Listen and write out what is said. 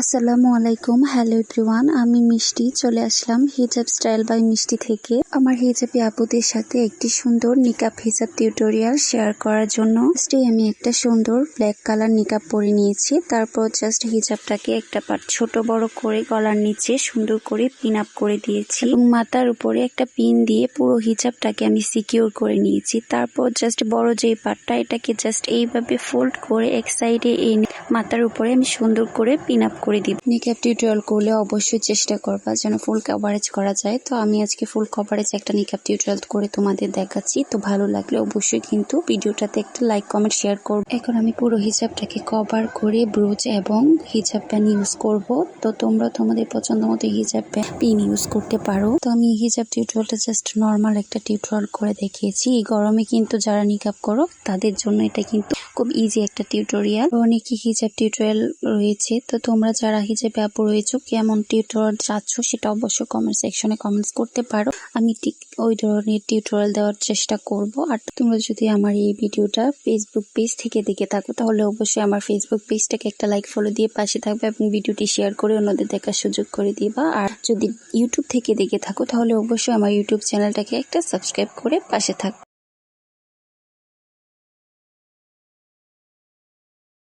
আসসালামু আলাইকুম। Hello everyone আমি মিষ্টি। চলে আসলাম হিজাব স্টাইল বাই মিষ্টি থেকে। আমার হিজাবি আপুদের সাথে একটি সুন্দর নিকাপ হিজাব টিউটোরিয়াল শেয়ার করার জন্য। আমি একটা সুন্দর ব্ল্যাক কালার নিকাপ পরে নিয়েছি। তারপর জাস্ট হিজাবটাকে একটা পার্ট ছোট বড় করে গলার নিচে সুন্দর করে পিন আপ করে দিয়েছি। এবং মাথার উপরে একটা পিন দিয়ে পুরো হিজাবটাকে আমি সিকিউর করে নিয়েছি। তারপর জাস্ট বড় যে পার্টটা এটাকে জাস্ট এইভাবে ফোল্ড করে এক সাইডে এনে মাথার উপরে আমি সুন্দর করে পিন আপ করে দিব। নিক্যাপ টিউটোরিয়াল করলে অবশ্যই চেষ্টা করবা যেন ফুল কভারেজ করা যায়। তো আমি আজকে ফুল কভারেজ একটা নিক্যাপ টিউটোরিয়াল করে তোমাদের দেখাচ্ছি। তো ভালো লাগলে অবশ্যই কিন্তু ভিডিওটাতে একটা লাইক কমেন্ট শেয়ার করব। এখন আমি পুরো হিসাবটাকে কভার করে ব্রুজ এবং হিজাব প্যান ইউজ করব। তো তোমরা তোমাদের পছন্দ মতো হিজাব পিন ইউজ করতে পারো। তো আমি হিজাব টিউটোরিয়ালটা জাস্ট নর্মাল একটা টিউটোরিয়াল করে দেখিয়েছি। এই গরমে কিন্তু যারা নিকাপ করো, তাদের জন্য এটা কিন্তু খুব ইজি একটা টিউটোরিয়াল অনেকই হিজাব টিউটোরিয়াল রয়েছে। তো তোমরা যারা হিজাবে আপু রয়েছো কেমন টিউটোরিয়াল চাচ্ছ সেটা অবশ্যই কমেন্ট সেকশনে কমেন্টস করতে পারো। আমি ঠিক ওই ধরনের টিউটোরিয়াল দেওয়ার চেষ্টা করব। আর তোমরা যদি আমার এই ভিডিওটা ফেসবুক পেজ থেকে দেখে থাকো, তাহলে অবশ্যই আমার ফেসবুক পেজটাকে একটা লাইক ফলো দিয়ে পাশে থাকবে এবং ভিডিওটি শেয়ার করে অন্যদের দেখার সুযোগ করে দিবা। আর যদি ইউটিউব থেকে দেখে থাকো, তাহলে অবশ্যই আমার ইউটিউব চ্যানেলটাকে একটা সাবস্ক্রাইব করে পাশে থাকবে।